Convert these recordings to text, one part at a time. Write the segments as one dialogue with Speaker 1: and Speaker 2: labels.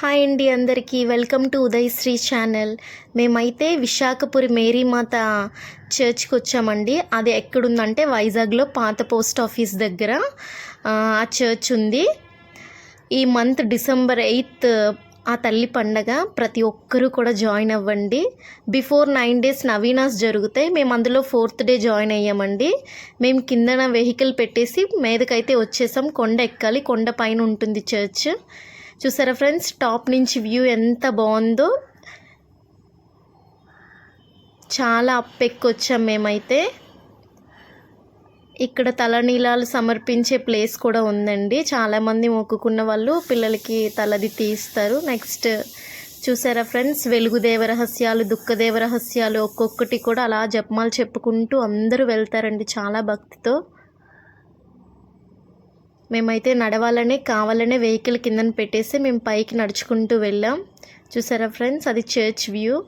Speaker 1: Hi అండి అందరికీ. Welcome to Udayasri channel. మేమైతే విశాఖపురి మేరీమాత చర్చ్కి వచ్చామండి. అది ఎక్కడుందంటే వైజాగ్లో పాత పోస్ట్ ఆఫీస్ దగ్గర ఆ ఆ చర్చ్ ఉంది. ఈ మంత్ డిసెంబర్ ఎయిత్ ఆ తల్లి పండగ ప్రతి ఒక్కరూ కూడా జాయిన్ అవ్వండి. బిఫోర్ నైన్ డేస్ నవీనాస్ జరుగుతాయి. మేము అందులో ఫోర్త్ డే జాయిన్ అయ్యామండి. మేము కిందన వెహికల్ పెట్టేసి మీదకైతే వచ్చేసాం. కొండ ఎక్కాలి. కొండ పైన ఉంటుంది చర్చ్. చూసారా ఫ్రెండ్స్? టాప్ నుంచి వ్యూ ఎంత బాగుందో. చాలా అప్పెక్కొచ్చాం మేమైతే. ఇక్కడ తలనీలాలు సమర్పించే ప్లేస్ కూడా ఉందండి. చాలామంది మొక్కుకున్న వాళ్ళు పిల్లలకి తలది తీస్తారు. నెక్స్ట్ చూసారా ఫ్రెండ్స్? వెలుగుదేవ రహస్యాలు దుఃఖదేవ రహస్యాలు ఒక్కొక్కటి కూడా అలా జపమాలు చెప్పుకుంటూ అందరూ వెళ్తారండి చాలా భక్తితో. మేమైతే నడవాలనే కావాలనే వెహికల్ కిందన పెట్టేసి మేము పైకి నడుచుకుంటూ వెళ్ళాం. చూసారా ఫ్రెండ్స్? అది చర్చ్ వ్యూ.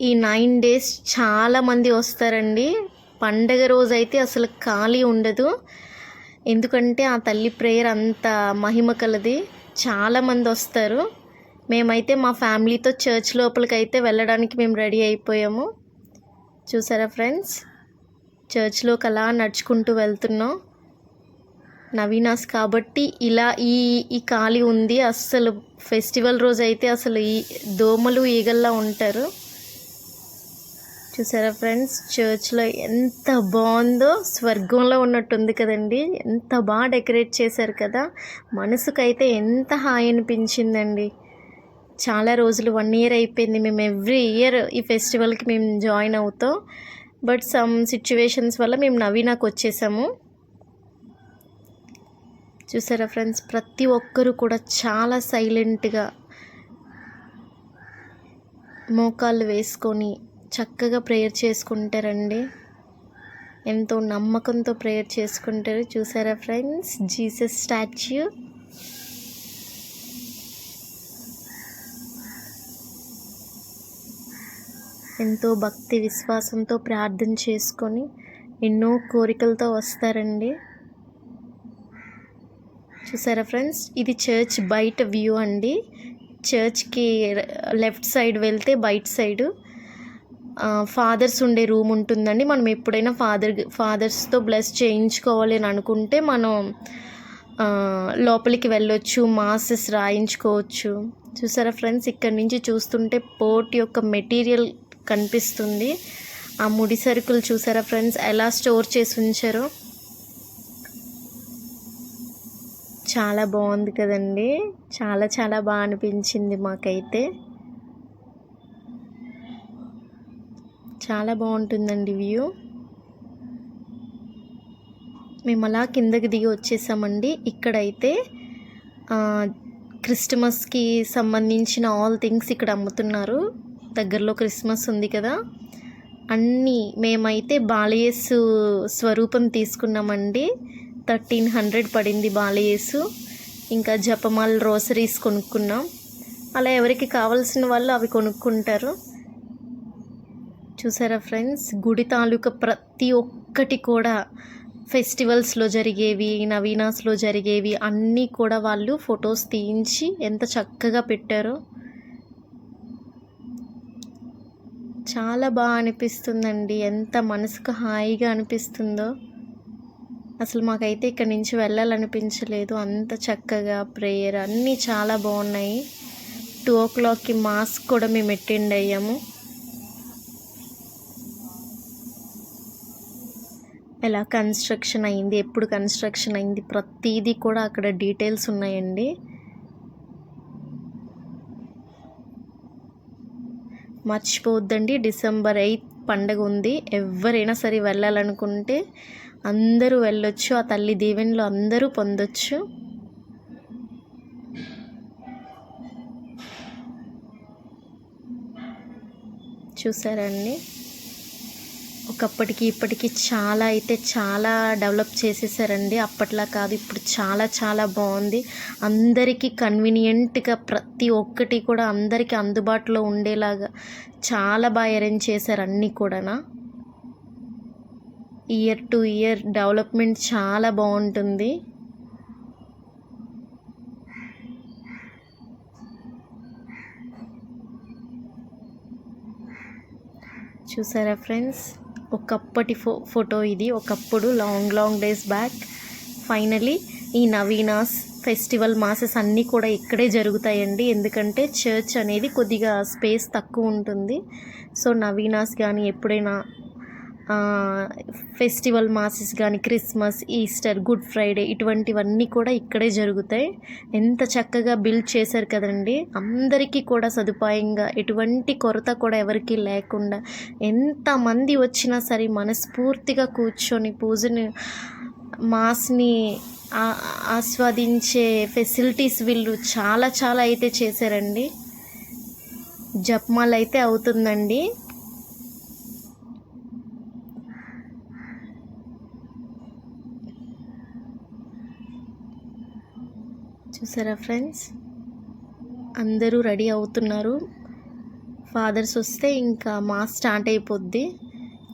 Speaker 1: ఈ నైన్ డేస్ చాలామంది వస్తారండి. పండగ రోజు అయితే అసలు ఖాళీ ఉండదు. ఎందుకంటే ఆ తల్లి ప్రేయర్ అంత మహిమ కలది. చాలామంది వస్తారు. మేమైతే మా ఫ్యామిలీతో చర్చ్ లోపలికైతే వెళ్ళడానికి మేము రెడీ అయిపోయాము. చూసారా ఫ్రెండ్స్? చర్చ్లోకి అలా నడుచుకుంటూ వెళ్తున్నాం. నవీనాస్ కాబట్టి ఇలా ఈ ఈ ఖాళీ ఉంది. అస్సలు ఫెస్టివల్ రోజు అయితే అసలు ఈ దోమలు ఈగల్లా ఉంటారు. చూసారా ఫ్రెండ్స్? చర్చ్లో ఎంత బాగుందో స్వర్గంలో ఉన్నట్టుంది కదండి. ఎంత బాగా డెకరేట్ చేశారు కదా. మనసుకైతే ఎంత హాయి అనిపించిందండి. చాలా రోజులు వన్ ఇయర్ అయిపోయింది. మేము ఎవ్రీ ఇయర్ ఈ ఫెస్టివల్కి మేము జాయిన్ అవుతాం. బట్ సమ్ సిచ్యువేషన్స్ వల్ల మేము నవీనాకు వచ్చేసాము. చూసారా ఫ్రెండ్స్? ప్రతి ఒక్కరూ కూడా చాలా సైలెంట్గా మోకాళ్ళు వేసుకొని చక్కగా ప్రేయర్ చేసుకుంటారండి ఎంతో నమ్మకంతో ప్రేయర్ చేసుకుంటారు చూసారా ఫ్రెండ్స్? Jesus statue. ఎంతో భక్తి విశ్వాసంతో ప్రార్థన చేసుకొని ఎన్నో కోరికలతో వస్తారండి. చూసారా ఫ్రెండ్స్? ఇది చర్చ్ బయట వ్యూ అండి. చర్చ్కి లెఫ్ట్ సైడ్ వెళ్తే బయట సైడ్. ఫాదర్స్ ఉండే రూమ్ ఉంటుందండి. మనం ఎప్పుడైనా ఫాదర్ ఫాదర్స్తో బ్లెస్ చేయించుకోవాలి అని అనుకుంటే మనం లోపలికి వెళ్ళొచ్చు మాసెస్ రాయించుకోవచ్చు. చూసారా ఫ్రెండ్స్? ఇక్కడ నుంచి చూస్తుంటే పోర్ట్ యొక్క మెటీరియల్ కనిపిస్తుంది. ఆ ముడి సరుకులు చూసారా ఫ్రెండ్స్? ఎలా స్టోర్ చేసి ఉంచారో. చాలా బాగుంది కదండి. చాలా చాలా బాగా అనిపించింది మాకైతే. చాలా బాగుంటుందండి వ్యూ. మేము అలా కిందకి దిగి వచ్చేసామండి. ఇక్కడైతే క్రిస్టమస్కి సంబంధించిన ఆల్ థింగ్స్ ఇక్కడ అమ్ముతున్నారు. దగ్గరలో క్రిస్మస్ ఉంది కదా అన్నీ మేమైతే బాలయేసు స్వరూపం తీసుకున్నామండి. థర్టీన్ హండ్రెడ్ పడింది బాలయేసు. ఇంకా జపమాల్ రోసరీస్ కొనుక్కున్నాం. అలా ఎవరికి కావాల్సిన వాళ్ళు అవి కొనుక్కుంటారు. చూసారా ఫ్రెండ్స్? గుడి తాలూకా ప్రతి ఒక్కటి కూడా ఫెస్టివల్స్లో జరిగేవి నవీనాస్లో జరిగేవి అన్నీ కూడా వాళ్ళు ఫొటోస్ తీయించి ఎంత చక్కగా పెట్టారో చాలా బాగా అనిపిస్తుందండి. ఎంత మనసుకు హాయిగా అనిపిస్తుందో. అసలు మాకైతే ఇక్కడ నుంచి వెళ్ళాలనిపించలేదు. అంత చక్కగా ప్రేయర్ అన్నీ చాలా బాగున్నాయి. టూ ఓ క్లాక్కి మాస్క్ కూడా మేము అటెండ్ అయ్యాము. ఎలా కన్స్ట్రక్షన్ అయింది? ఎప్పుడు కన్స్ట్రక్షన్ అయింది? ప్రతిదీ కూడా అక్కడ డీటెయిల్స్ ఉన్నాయండి. మర్చిపోవద్దండి. డిసెంబర్ ఎయిత్ పండగ ఉంది. ఎవరైనా సరే వెళ్ళాలనుకుంటే అందరూ వెళ్ళొచ్చు. ఆ తల్లి దీవెనలు అందరూ పొందొచ్చు. చూసారండి ఒకప్పటికి ఇప్పటికి చాలా అయితే చాలా డెవలప్ చేసేసారండి. అప్పట్లా కాదు ఇప్పుడు చాలా చాలా బాగుంది. అందరికీ కన్వీనియంట్గా ప్రతి ఒక్కటి కూడా అందరికీ అందుబాటులో ఉండేలాగా చాలా బాగా అరేంజ్ చేశారు అన్నీ కూడా ఇయర్ టు ఇయర్ డెవలప్మెంట్ చాలా బాగుంటుంది. చూసారా ఫ్రెండ్స్ ఒకప్పటి ఫో ఫోటో ఇది. ఒకప్పుడు long long days back. Finally ఈ నవీనాస్ ఫెస్టివల్ మాసెస్ అన్నీ కూడా ఇక్కడే జరుగుతాయండి. ఎందుకంటే చర్చ్ అనేది కొద్దిగా స్పేస్ తక్కువ ఉంటుంది. సో నవీనాస్ కానీ ఎప్పుడైనా ఫెస్టివల్ మాసెస్ కానీ క్రిస్మస్ ఈస్టర్ గుడ్ ఫ్రైడే ఇటువంటివన్నీ కూడా ఇక్కడే జరుగుతాయి. ఎంత చక్కగా బిల్డ్ చేశారు కదండి. అందరికీ కూడా సదుపాయంగా ఎటువంటి కొరత కూడా ఎవరికీ లేకుండా ఎంతమంది వచ్చినా సరే మనస్ఫూర్తిగా కూర్చొని పూజని మాస్ని ఆస్వాదించే ఫెసిలిటీస్ వీళ్ళు చాలా చాలా అయితే చేశారండి. జపమాలైతే అయితే అవుతుందండి. చూసారా ఫ్రెండ్స్? అందరూ రెడీ అవుతున్నారు. ఫాదర్స్ వస్తే ఇంకా మాస్ స్టార్ట్ అయిపోద్ది.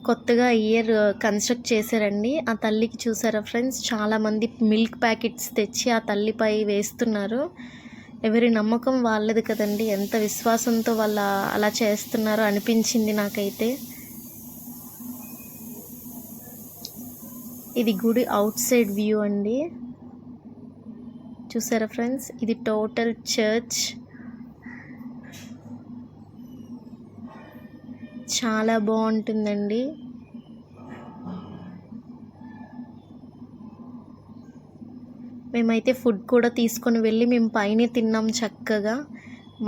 Speaker 1: కొత్తగా ఇయర్ కన్స్ట్రక్ట్ uh, చేశారండి. ఆ తల్లికి చూసారా ఫ్రెండ్స్? చాలామంది మిల్క్ ప్యాకెట్స్ తెచ్చి ఆ తల్లిపై వేస్తున్నారు. ఎవరి నమ్మకం వాళ్ళది కదండి. ఎంత విశ్వాసంతో వాళ్ళ అలా చేస్తున్నారో అనిపించింది నాకైతే. ఇది గుడి అవుట్ సైడ్ వ్యూ అండి. చూసారా ఫ్రెండ్స్? ఇది టోటల్ చర్చ్. చాలా బాగుంటుందండి. మేమైతే ఫుడ్ కూడా తీసుకొని వెళ్ళి మేము పైనే తిన్నాం చక్కగా.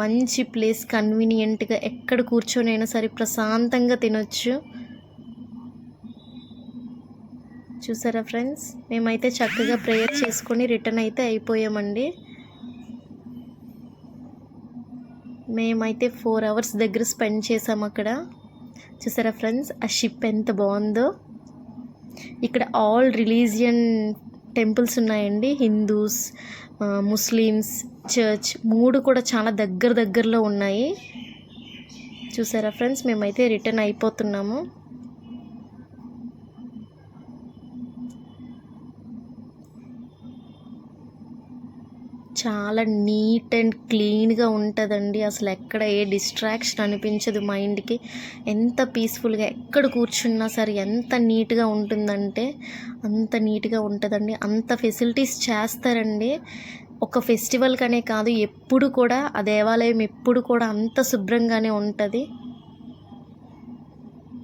Speaker 1: మంచి ప్లేస్ కన్వీనియంట్గా ఎక్కడ కూర్చొనైనా సరే ప్రశాంతంగా తినొచ్చు. చూసారా ఫ్రెండ్స్? మేమైతే చక్కగా ప్రేయర్ చేసుకొని రిటర్న్ అయితే అయిపోయామండి. మేమైతే ఫోర్ అవర్స్ దగ్గర స్పెండ్ చేసాం అక్కడ. చూసారా ఫ్రెండ్స్? ఆ షిప్ ఎంత బాగుందో. ఇక్కడ ఆల్ రిలీజియన్ టెంపుల్స్ ఉన్నాయండి. హిందూస్ ముస్లిమ్స్ చర్చ్ మూడు కూడా చాలా దగ్గర దగ్గరలో ఉన్నాయి. చూసారా ఫ్రెండ్స్? మేమైతే రిటర్న్ అయిపోతున్నాము. చాలా నీట్ అండ్ క్లీన్గా ఉంటుందండి. అసలు ఎక్కడ ఏ డిస్ట్రాక్షన్ అనిపించదు మైండ్కి. ఎంత పీస్ఫుల్గా ఎక్కడ కూర్చున్నా సరే ఎంత నీట్గా ఉంటుందంటే అంత నీట్గా ఉంటుందండి. అంత ఫెసిలిటీస్ చేస్తారండి. ఒక ఫెస్టివల్ కనే కాదు ఎప్పుడు కూడా ఆ దేవాలయం ఎప్పుడు కూడా అంత శుభ్రంగానే ఉంటుంది.